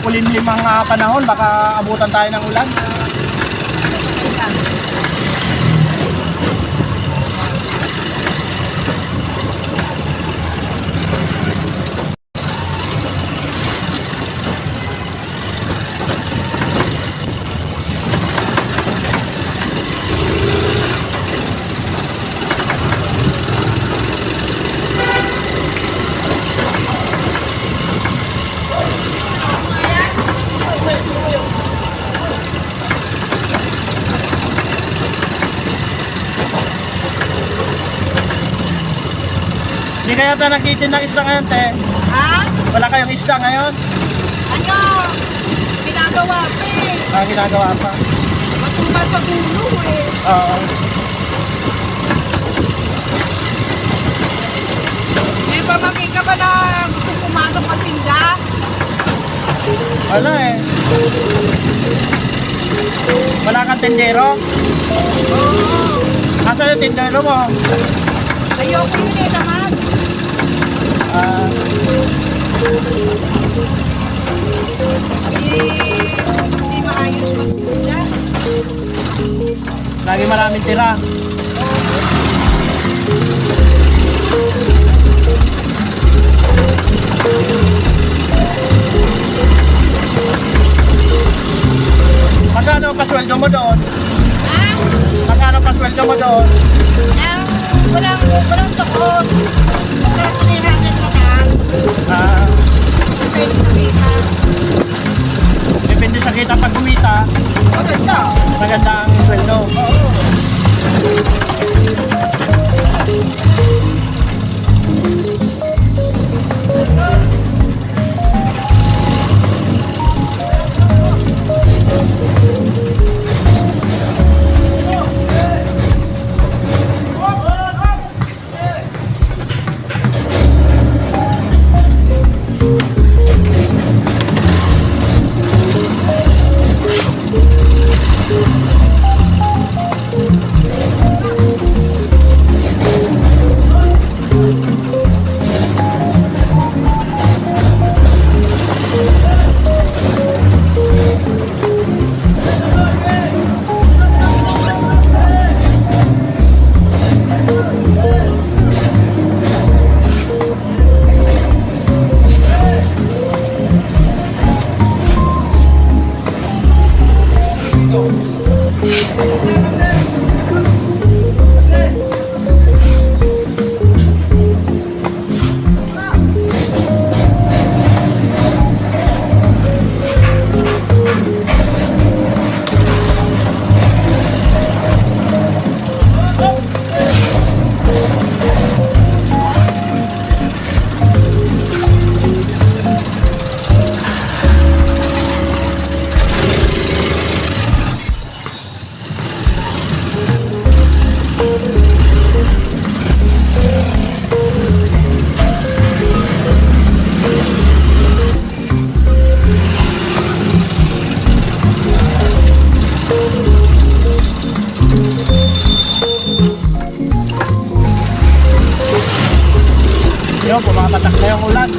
makulimlim ang ah, panahon, baka abutan tayo ng ulan. Tayo nagtitin ng isda ngayon, te. Ha? Wala kayong isda ngayon. Ano? Ginagawa pa eh. Ang ginagawa pa. Matumba sa dulo eh. Oo. May pamaki ka ba na gusto pumasok ang tinda? Wala eh. Wala kang tindero. Oo. Asa yung tindero mo? Ayoko yun eh Ah, Eh, hindi maayos magtinda. lagi maraming tira. Magkano ang pasweldo mo doon? Ha? Magkano ang pasweldo mo doon? Ang walang, walang toos. Sarap 300 mataang. Ah, Pwede sa kita. depende sa kita pag kumita, Maganda. maganda ang sweldo. Oo. no? Bumabatak na yung ulan.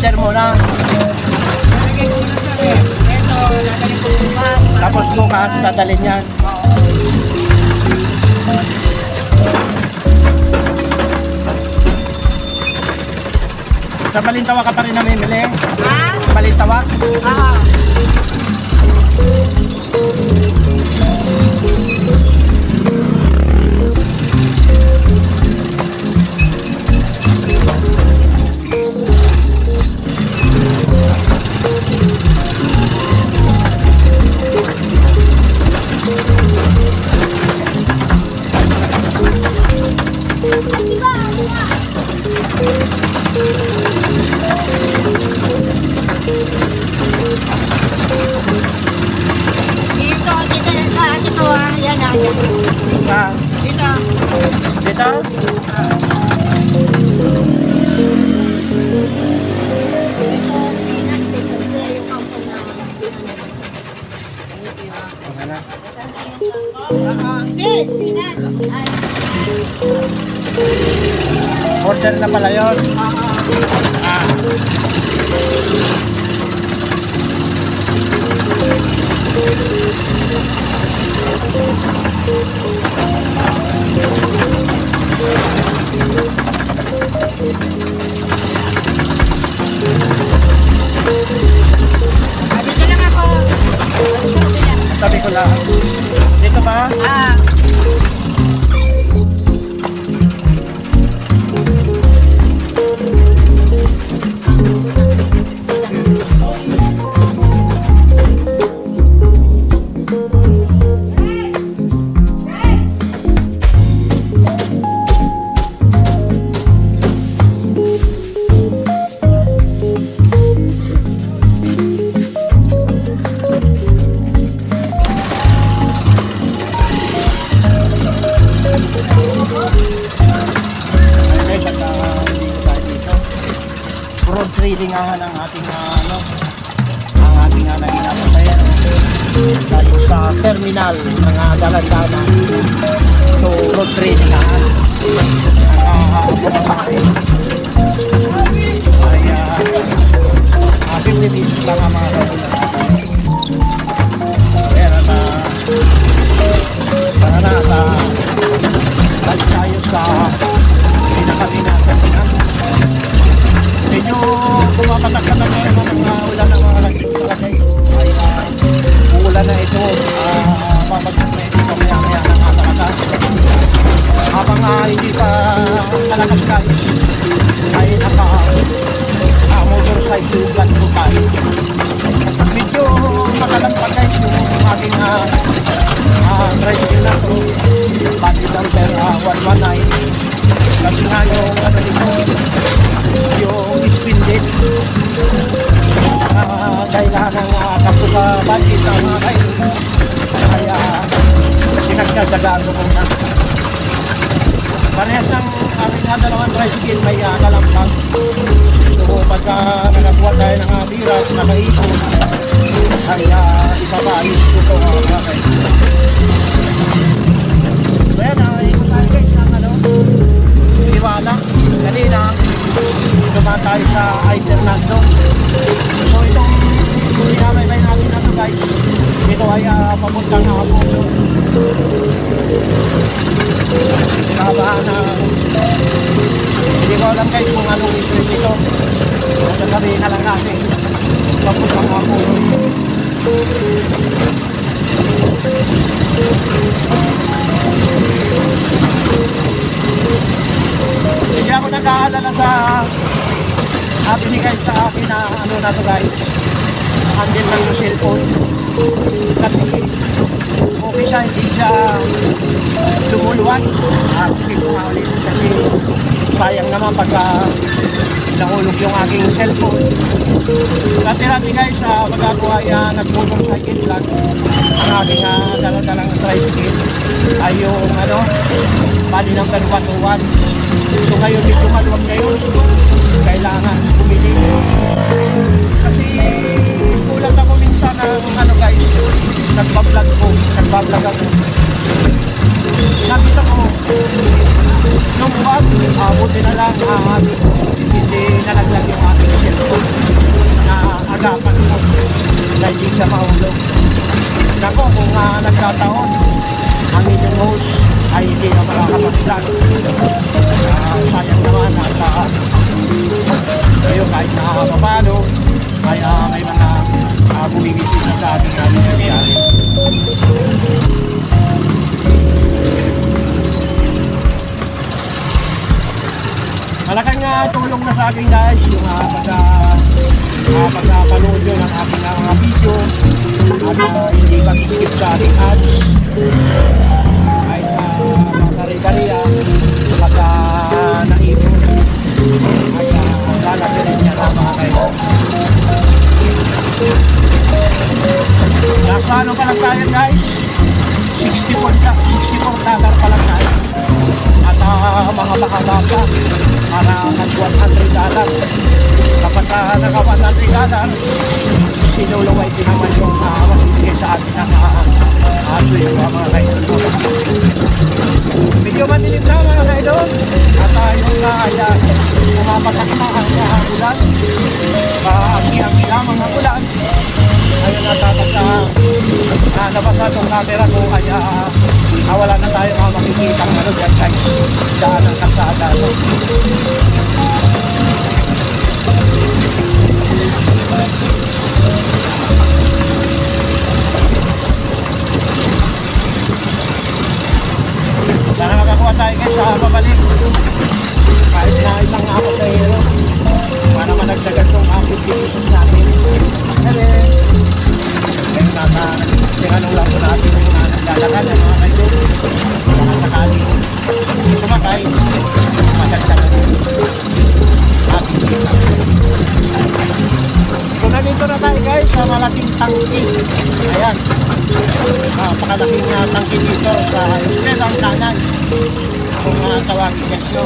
Frigider muna. Nalagay ko lang sa rep. Ito, nalagay ko pa. Tapos bukas, dadalhin yan. Sa Balintawa ka pa rin namimili? Ha? Balintawa? Ah. Terminal uh, Dalandana. So, road uh, pumapakain. Ay, uh, uh, 50 minutes lang ang mga. Ayan, at uh, tara na, at uh, balik tayo sa pinakaminatan na. Medyo pumapatak-patak na mga ulan ng mga Uh, hindi pa kalakas kain, ay naka uh, motorcycle plan po tayo. Nag-aalala sa uh, binigay sa akin na ano na to guys. Handle yung cellphone. Kasi okay siya, hindi siya lumuluwag. Ah, sige ko nga ulit kasi sayang naman pagka nahulog yung aking cellphone. Dati-dati guys, uh, ay uh, nag-motorcycle lang, ang aking uh, dala-dalang tricycle ay yung ano, bali ng kaluwatuan. So ngayon medyo maluwag ngayon. Kailangan bumili. Malaking uh, tulong na sa akin guys yung uh, pagka uh, pagkapanood nyo ng aking uh, mga video. At uh, hindi mag-skip sa ating ads. Kahit uh, masari-kariya pagka naipon. At uh, lalagyan niya na mga kayo. Nasa ano pa lang tayo guys? 64 ka 64 dollar pa lang tayo malaking tangki ayan uh, pakalaking uh, tangki dito sa Estrelang Kanan. Kung uh, tawagin guys no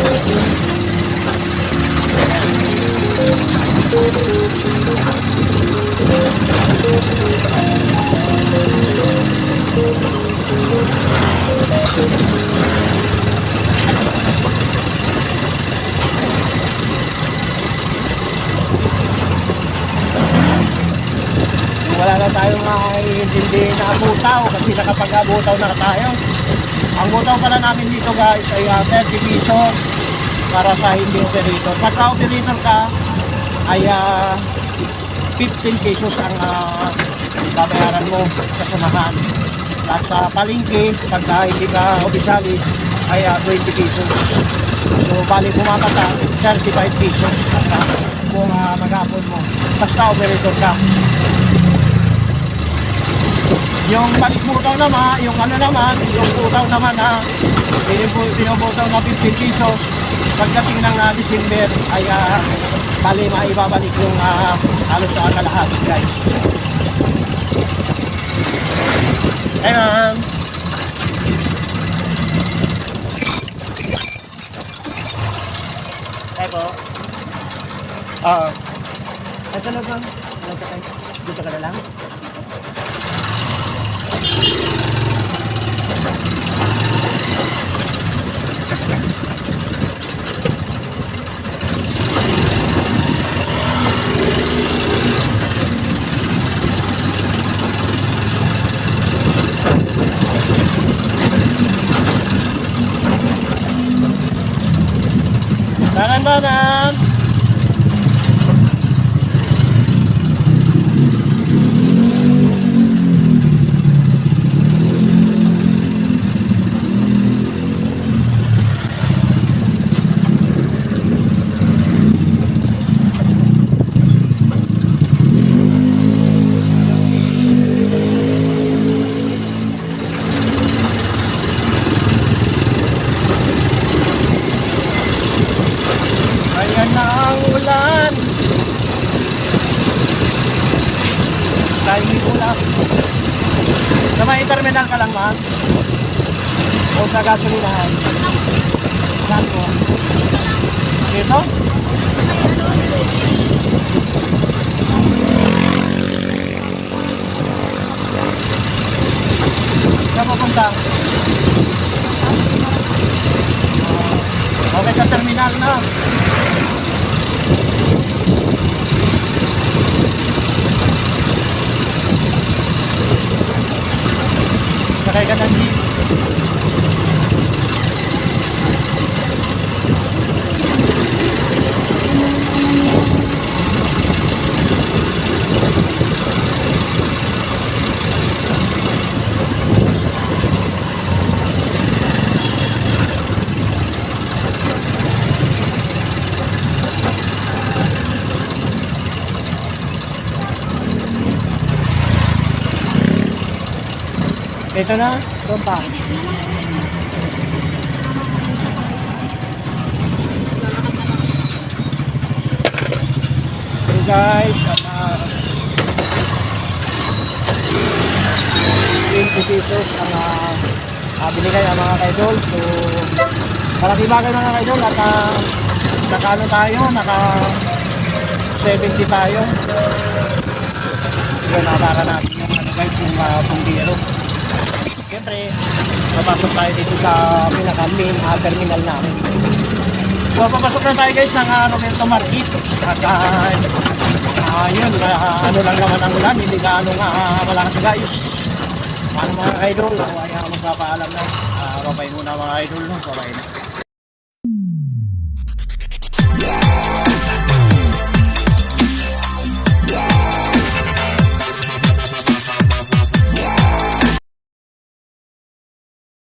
wala na tayong hindi na butaw kasi nakapag-abutaw na tayo. Ang butaw pala namin dito guys ay ah, 30 pesos para sa hindi operator. Pagka operator ka ay ah, 15 pesos ang ah, babayaran mo sa samahan. At sa palengke pagka hindi ka opisyalis ay ah, 20 pesos so bali pumapata 35 pesos. At, ah, kung uh, mag-apon mo basta operator ka yung balik butaw naman, yung ano naman, yung butaw naman na pinubutaw na 15 pesos pagdating ng uh, December ay uh, bali maibabalik yung uh, halos sa kalahat guys. Ma'am! Hey po. Oo. Ito na bang? Dito ka na lang? Danan-danan! Ayan na ang ulan. Dahil may ulan. Sa terminal ka lang, ma'am? O sa gasolinahan? Saan po? Dito? Saan? Ah, okay sa terminal na. Sakay ka ng jeep. Ito na, doon pa. Hey guys, uh, 20 pesos ang uh, uh, binigay ang mga kaidol. So, malaki bagay mga kaidol at uh, naka ano tayo, naka 70 tayo. Yun, nakatara natin yung ano guys, yung uh, punggiro. Siyempre, papasok tayo dito sa pinaka-main uh, terminal namin. So, papasok na tayo guys ng uh, Roberto Marquis. At uh, yun, uh, ano lang naman ang ulan, hindi ka ano nga uh, malakas na gayos. Ano mga idol, ako ay uh, magpapaalam na. Uh, babay muna mga idol, babay na.